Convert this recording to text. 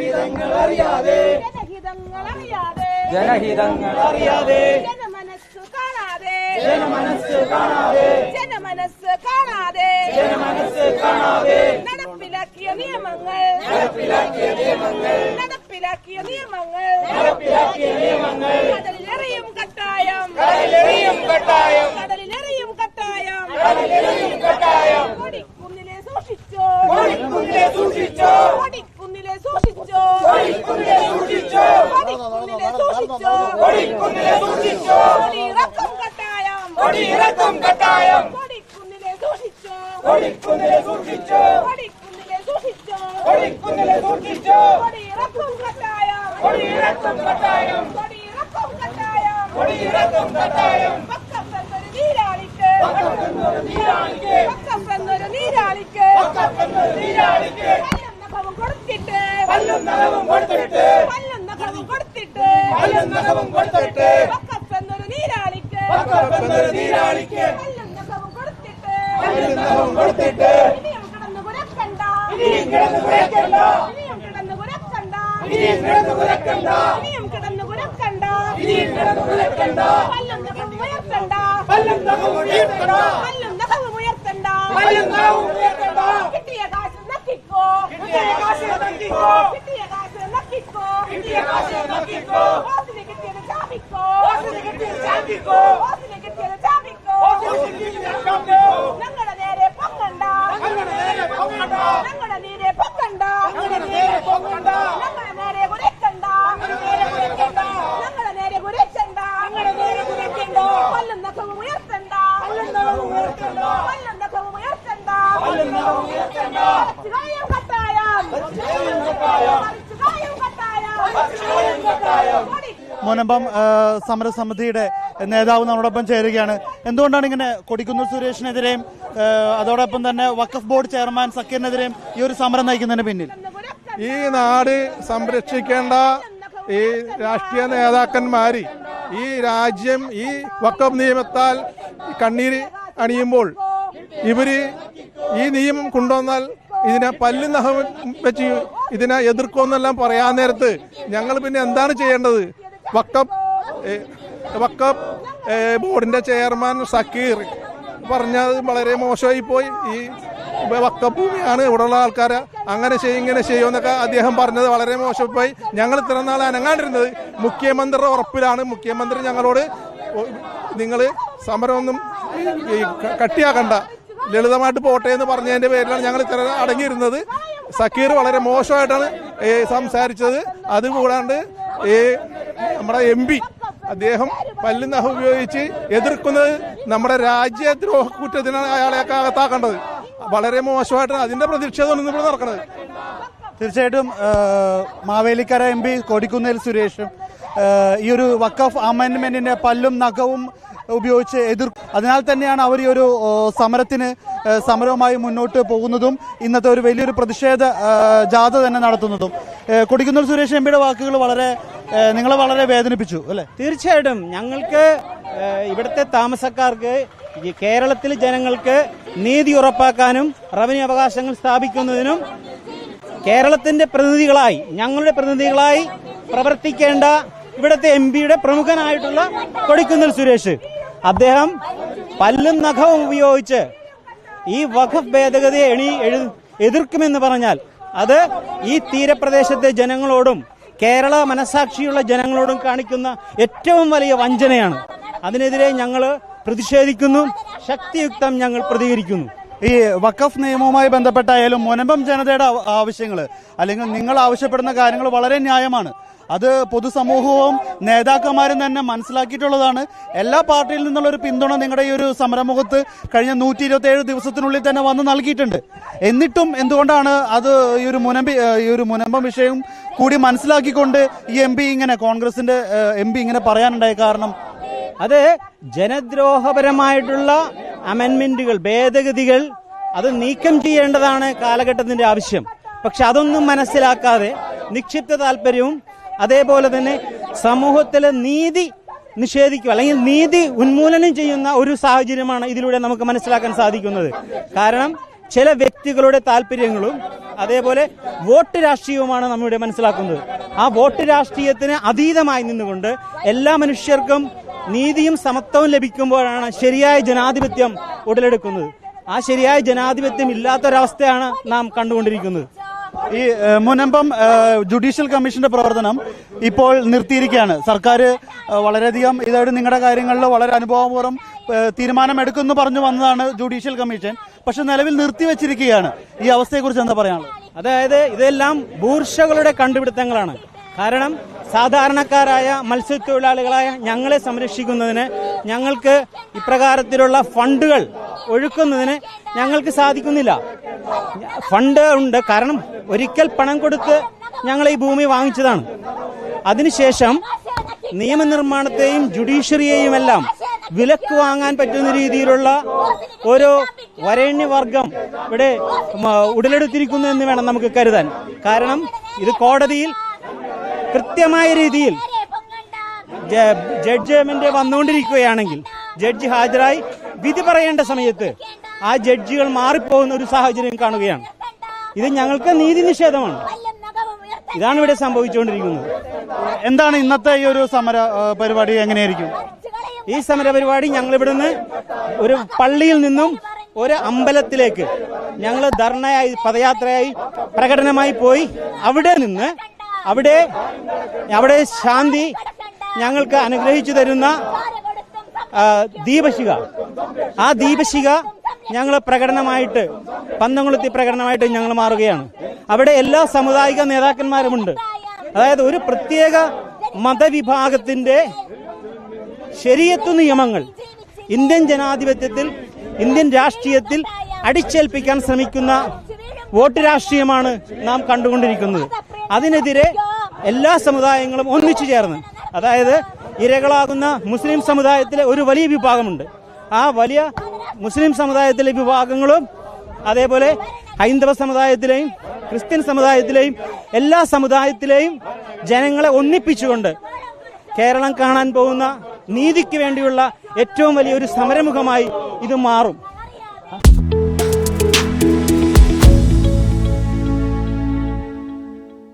ജനഹിതങ്ങൾ അറിയാതെ. ജനഹിതങ്ങൾ അറിയാതെ. ജനമനസ് കാണാതെ. ജനമനസ് കാണാതെ. ജനമനസ് കാണാതെ. ജനമനസ്സ് കാണാതെ. നടപ്പിലാക്കിയ നിയമങ്ങൾ. നടപ്പിലാക്കിയ നിയമങ്ങൾ. നടപ്പിലാക്കിയ നിയമങ്ങൾ. നടപ്പിലാക്കിയ നിയമങ്ങൾ. കടലിലെറിയും കട്ടായം. കടലിലെറിയും കട്ടായം. കടലിലെറിയും കട്ടായം. കടലിലെറിയും കട്ടായം. കൊടിക്കുന്നിലെ സൂക്ഷിച്ചോ. കൊടിക്കുന്നിലെ സൂക്ഷിച്ചോ കൊടിക്കുന്നിലെ സൂക്ഷിച്ചോ കൊടിക്കുന്നിലെ സൂക്ഷിച്ചോ കൊടിക്കുന്നിലെ സൂക്ഷിച്ചോ കൊടിക്കുന്നിലെ സൂക്ഷിച്ചോ കൊടിയിറക്കും കട്ടായം കൊടിയിറക്കും കട്ടായം കൊടിക്കുന്നിലെ സൂക്ഷിച്ചോ കൊടിക്കുന്നിലെ സൂക്ഷിച്ചോ കൊടിക്കുന്നിലെ സൂക്ഷിച്ചോ കൊടിക്കുന്നിലെ സൂക്ഷിച്ചോ കൊടിയിറക്കും കട്ടായം കൊടിയിറക്കും കട്ടായം കൊടിയിറക്കും കട്ടായം കൊടിയിറക്കും കട്ടായം പക്കത്തെന്നൊരു നീരാളിക്ക് പക്കത്തെന്നൊരു നീരാളിക്ക് പക്കത്തെന്നൊരു നീരാളിക്ക് പക്കത്തെന്നൊരു നീരാളിക്ക് പല്ലും നഖവും കൊടുത്തിട്ട് പല്ലും നഖവും കൊടുത്തിട്ട് പല്ലും നഖവും കൊടുത്തിട്ട് പല്ലും നഖവും കൊടുത്തിട്ട് പക്കത്തെന്നൊരു നീരാളിക്ക് പക്കത്തെന്നൊരു നീരാളിക്ക് പല്ലും നഖവും കൊടുത്തിട്ട് പല്ലും നഖവും കൊടുത്തിട്ട് ഇനിയും കിടന്നു കുരക്കണ്ട. ഇനിയും കിടന്ന് കുരക്കണ്ട. ഇനിയും കിടന്നു കുരക്കണ്ട ഇനിയും കിടന്ന് കുരക്കണ്ട ഇനിയും കിടന്നു കുരക്കണ്ട ഇനിയും കിടന്ന് കുരക്കണ്ട പല്ലും നഖവും ഉയർത്തണ്ട പല്ലും നഖവും ഉയർത്തണ്ട പല്ലും നഖവും ഉയർത്തണ്ട പല്ലും നഖവും ഉയർത്തണ്ട കിട്ടിയ കാശ് നക്കിക്കോ കിട്ടിയ കാശ് നക്കിക്കോ. കിട്ടിയ കാശ് നക്കിക്കോ കിട്ടിയ കാശ് നക്കിക്കോ. ഓസിന് കിട്ടിയത് ചാപിക്കോ ഓസിന് കിട്ടിയത് ചാപിക്കോ. ഓസിന് കിട്ടിയത് ചാപിക്കോ ഓസിന് കിട്ടിയത് ചാപിക്കോ. ഞങ്ങളുടെ നേരെ പൊങ്ങണ്ട ഞങ്ങളുടെ നേരെ പൊങ്ങണ്ട. ഞങ്ങളുടെ നേരെ പൊങ്ങണ്ട ഞങ്ങളുടെ നേരെ പൊങ്ങണ്ട. ഞങ്ങളുടെ നേരെ കുരക്കണ്ട നേരെ കുരക്കണ്ട. ഞങ്ങളുടെ നേരെ കുരക്കണ്ട ഞങ്ങളുടെ നേരെ കുരക്കണ്ട. പല്ലും നഖവും ഉയർത്തണ്ട പല്ലും നഖവും ഉയർത്തണ്ട. പല്ലും നഖവും ഉയർത്തണ്ട പല്ലും നഖവും ഉയർത്തണ്ട. മറിച്ചുകായും കട്ടായം മറിച്ചുകായും കട്ടായം. മറിച്ചുകായും കട്ടായം മറിച്ചുകായും കട്ടായം. കൊടി- മുനമ്പം സമരസമിതിയുടെ നേതാവ് നമ്മളോടൊപ്പം ചേരുകയാണ്. എന്തുകൊണ്ടാണ് ഇങ്ങനെ കൊടിക്കുന്നിൽ സുരേഷിനെതിരെയും അതോടൊപ്പം തന്നെ വഖഫ് ബോർഡ് ചെയർമാൻ സക്കീറിനെതിരെയും ഈ ഒരു സമരം നയിക്കുന്നതിന് പിന്നിൽ? ഈ നാട് സംരക്ഷിക്കേണ്ട ഈ രാഷ്ട്രീയ നേതാക്കന്മാര് ഈ രാജ്യം ഈ വക്കഫ് നിയമത്താൽ കണ്ണീര് അണിയുമ്പോൾ ഇവർ ഈ നിയമം കൊണ്ടുവന്നാൽ ഇതിനെ പല്ലു നഖം വെച്ച് ഇതിനെ എതിർക്കുമെന്നെല്ലാം പറയാൻ നേരത്ത് ഞങ്ങൾ പിന്നെ എന്താണ് ചെയ്യേണ്ടത്? വക്കം വക്കഫ് ബോർഡിന്റെ ചെയർമാൻ സക്കീർ പറഞ്ഞത് വളരെ മോശമായി പോയി ഈ വക്കഭൂമിയാണ് ഇവിടെയുള്ള ആൾക്കാരെ. അങ്ങനെ ചെയ്യും ഇങ്ങനെ ചെയ്യും എന്നൊക്കെ അദ്ദേഹം പറഞ്ഞത് വളരെ മോശമായി ഞങ്ങൾ ഇത്ര നാൾ അനങ്ങാണ്ടിരുന്നത് മുഖ്യമന്ത്രിയുടെ ഉറപ്പിലാണ്. മുഖ്യമന്ത്രി ഞങ്ങളോട് നിങ്ങൾ സമരമൊന്നും കട്ടിയാക്കണ്ട. ലളിതമായിട്ട് പോട്ടെ എന്ന് പറഞ്ഞതിന്റെ പേരിലാണ് ഞങ്ങൾ ഇത്ര അടങ്ങിയിരുന്നത്. സക്കീർ വളരെ മോശമായിട്ടാണ് സംസാരിച്ചത്. അതുകൂടാണ്ട് ഈ നമ്മുടെ എം പി അദ്ദേഹം പല്ല് നഹ ഉപയോഗിച്ച് എതിർക്കുന്നത് നമ്മുടെ രാജ്യദ്രോഹ കുറ്റത്തിനാണ് അയാളെയൊക്കെ അകത്താക്കേണ്ടത്. വളരെ മോശമായിട്ടാണ് അതിന്റെ പ്രതിഷേധമാണ് ഇവിടെ നടക്കുന്നത്. തീർച്ചയായിട്ടും മാവേലിക്കര എം പി കൊടിക്കുന്നേൽ സുരേഷും ഈ ഒരു വക്കഫ് അമെന്റ്മെന്റിന്റെ പല്ലും നഖവും ഉപയോഗിച്ച് എതിർ അതിനാൽ തന്നെയാണ് അവർ ഈ ഒരു സമരത്തിന് സമരവുമായി മുന്നോട്ട് പോകുന്നതും ഇന്നത്തെ ഒരു വലിയൊരു പ്രതിഷേധ ജാഥ തന്നെ നടത്തുന്നതും. കൊടിക്കുന്നൂർ സുരേഷ് എം പിയുടെ വാക്കുകൾ വളരെ നിങ്ങളെ വളരെ വേദനിപ്പിച്ചു അല്ലേ? തീർച്ചയായിട്ടും. ഞങ്ങൾക്ക് ഇവിടുത്തെ താമസക്കാർക്ക് കേരളത്തിലെ ജനങ്ങൾക്ക് നീതി ഉറപ്പാക്കാനും റവന്യൂ അവകാശങ്ങൾ സ്ഥാപിക്കുന്നതിനും കേരളത്തിന്റെ പ്രതിനിധികളായി ഞങ്ങളുടെ പ്രതിനിധികളായി പ്രവർത്തിക്കേണ്ട ഇവിടുത്തെ എം പിയുടെ പ്രമുഖനായിട്ടുള്ള കൊടിക്കുന്നിൽ സുരേഷ്. അദ്ദേഹം പല്ലും നഖവും ഉപയോഗിച്ച് ഈ വഖഫ് ഭേദഗതിയെ എണി എഴു എതിർക്കുമെന്ന് പറഞ്ഞാൽ അത് ഈ തീരപ്രദേശത്തെ ജനങ്ങളോടും കേരള മനസാക്ഷിയുള്ള ജനങ്ങളോടും കാണിക്കുന്ന ഏറ്റവും വലിയ വഞ്ചനയാണ്. അതിനെതിരെ ഞങ്ങൾ പ്രതിഷേധിക്കുന്നു ശക്തിയുക്തം ഞങ്ങൾ പ്രതികരിക്കുന്നു. ഈ വഖഫ് നിയമവുമായി ബന്ധപ്പെട്ടായാലും മുനമ്പം ജനതയുടെ ആവശ്യങ്ങൾ അല്ലെങ്കിൽ നിങ്ങൾ ആവശ്യപ്പെടുന്ന കാര്യങ്ങൾ വളരെ ന്യായമാണ്. അത് പൊതുസമൂഹവും നേതാക്കന്മാരും തന്നെ മനസ്സിലാക്കിയിട്ടുള്ളതാണ്. എല്ലാ പാർട്ടിയിൽ നിന്നുള്ള ഒരു പിന്തുണ നിങ്ങളുടെ ഈ ഒരു സമരമുഖത്ത് കഴിഞ്ഞ നൂറ്റി ഇരുപത്തി ഏഴ് ദിവസത്തിനുള്ളിൽ തന്നെ വന്ന് നൽകിയിട്ടുണ്ട്. എന്നിട്ടും എന്തുകൊണ്ടാണ് അത് ഈ ഒരു മുനമ്പി ഈ ഒരു മുനമ്പം വിഷയം കൂടി മനസ്സിലാക്കിക്കൊണ്ട് ഈ എം പി ഇങ്ങനെ കോൺഗ്രസിന്റെ എം പി ഇങ്ങനെ പറയാനുണ്ടായ കാരണം? അത് ജനദ്രോഹപരമായിട്ടുള്ള അമെൻമെന്റുകൾ ഭേദഗതികൾ അത് നീക്കം ചെയ്യേണ്ടതാണ് കാലഘട്ടത്തിന്റെ ആവശ്യം. പക്ഷെ അതൊന്നും മനസ്സിലാക്കാതെ നിക്ഷിപ്ത താല്പര്യവും അതേപോലെ തന്നെ സമൂഹത്തിലെ നീതി നിഷേധിക്കുക അല്ലെങ്കിൽ നീതി ഉന്മൂലനം ചെയ്യുന്ന ഒരു സാഹചര്യമാണ് ഇതിലൂടെ നമുക്ക് മനസ്സിലാക്കാൻ സാധിക്കുന്നത്. കാരണം ചില വ്യക്തികളുടെ താല്പര്യങ്ങളും അതേപോലെ വോട്ട് രാഷ്ട്രീയവുമാണ് നമ്മിവിടെ മനസ്സിലാക്കുന്നത്. ആ വോട്ട് രാഷ്ട്രീയത്തിന് അതീതമായി നിന്നുകൊണ്ട് എല്ലാ മനുഷ്യർക്കും നീതിയും സമത്വവും ലഭിക്കുമ്പോഴാണ് ശരിയായ ജനാധിപത്യം ഉടലെടുക്കുന്നത്. ആ ശരിയായ ജനാധിപത്യം ഇല്ലാത്തൊരവസ്ഥയാണ് നാം കണ്ടുകൊണ്ടിരിക്കുന്നത്. ഈ മുനമ്പം ജുഡീഷ്യൽ കമ്മീഷന്റെ പ്രവർത്തനം ഇപ്പോൾ നിർത്തിയിരിക്കുകയാണ്. സർക്കാർ വളരെയധികം ഇതായിട്ട് നിങ്ങളുടെ കാര്യങ്ങളിൽ വളരെ അനുഭവപൂർവം തീരുമാനമെടുക്കുമെന്ന് പറഞ്ഞു വന്നതാണ് ജുഡീഷ്യൽ കമ്മീഷൻ. പക്ഷെ നിലവിൽ നിർത്തിവെച്ചിരിക്കുകയാണ്. ഈ അവസ്ഥയെക്കുറിച്ച് എന്താ പറയാനുള്ളത്? അതായത് ഇതെല്ലാം ബൂർഷകളുടെ കണ്ടുപിടുത്തങ്ങളാണ്. കാരണം സാധാരണക്കാരായ മത്സ്യത്തൊഴിലാളികളായ ഞങ്ങളെ സംരക്ഷിക്കുന്നതിന് ഞങ്ങൾക്ക് ഇപ്രകാരത്തിലുള്ള ഫണ്ടുകൾ ഒഴുക്കുന്നതിന് ഞങ്ങൾക്ക് സാധിക്കുന്നില്ല. ഫണ്ട് ഉണ്ട്. കാരണം ഒരിക്കൽ പണം കൊടുത്ത് ഞങ്ങൾ ഈ ഭൂമി വാങ്ങിച്ചതാണ്. അതിനുശേഷം നിയമനിർമ്മാണത്തെയും ജുഡീഷ്യറിയെയും എല്ലാം വിലക്ക് വാങ്ങാൻ പറ്റുന്ന രീതിയിലുള്ള ഓരോ വരേണ്യവർഗം ഇവിടെ ഉടലെടുത്തിരിക്കുന്നു എന്ന് വേണം നമുക്ക് കരുതാൻ. കാരണം ഇത് കോടതിയിൽ കൃത്യമായ രീതിയിൽ ജഡ്ജ്മെന്റ് വന്നുകൊണ്ടിരിക്കുകയാണെങ്കിൽ ജഡ്ജി ഹാജരായി വിധി പറയേണ്ട സമയത്ത് ആ ജഡ്ജികൾ മാറിപ്പോകുന്ന ഒരു സാഹചര്യം കാണുകയാണ്. ഇത് ഞങ്ങൾക്ക് നീതി നിഷേധമാണ്. ഇതാണ് ഇവിടെ സംഭവിച്ചുകൊണ്ടിരിക്കുന്നത്. എന്താണ് ഇന്നത്തെ ഈ ഒരു സമര പരിപാടി എങ്ങനെയായിരിക്കും? ഈ സമര പരിപാടി ഞങ്ങൾ ഇവിടുന്ന് ഒരു പള്ളിയിൽ നിന്നും ഒരു അമ്പലത്തിലേക്ക് ഞങ്ങൾ ധർണയായി പദയാത്രയായി പ്രകടനമായി പോയി അവിടെ നിന്ന് അവിടെ അവിടെ ശാന്തി ഞങ്ങൾക്ക് അനുഗ്രഹിച്ചു തരുന്ന ദീപശിക ആ ദീപശിഖ ഞങ്ങൾ പ്രകടനമായിട്ട് പന്തംകുളത്തി പ്രകടനമായിട്ട് ഞങ്ങൾ മാറുകയാണ്. അവിടെ എല്ലാ സമുദായിക നേതാക്കന്മാരുമുണ്ട്. അതായത് ഒരു പ്രത്യേക മതവിഭാഗത്തിന്റെ ശരിയത്വ നിയമങ്ങൾ ഇന്ത്യൻ ജനാധിപത്യത്തിൽ ഇന്ത്യൻ രാഷ്ട്രീയത്തിൽ അടിച്ചേൽപ്പിക്കാൻ ശ്രമിക്കുന്ന വോട്ട് രാഷ്ട്രീയമാണ് നാം കണ്ടുകൊണ്ടിരിക്കുന്നത്. അതിനെതിരെ എല്ലാ സമുദായങ്ങളും ഒന്നിച്ചു ചേർന്ന് അതായത് ഇരകളാകുന്ന മുസ്ലിം സമുദായത്തിലെ ഒരു വലിയ വിഭാഗമുണ്ട്. ആ വലിയ മുസ്ലിം സമുദായത്തിലെ വിഭാഗങ്ങളും അതേപോലെ ഹൈന്ദവ സമുദായത്തിലെയും ക്രിസ്ത്യൻ സമുദായത്തിലെയും എല്ലാ സമുദായത്തിലെയും ജനങ്ങളെ ഒന്നിപ്പിച്ചുകൊണ്ട് കേരളം കാണാൻ പോകുന്ന നീതിക്ക് വേണ്ടിയുള്ള ഏറ്റവും വലിയൊരു സമരമുഖമായി ഇത് മാറും.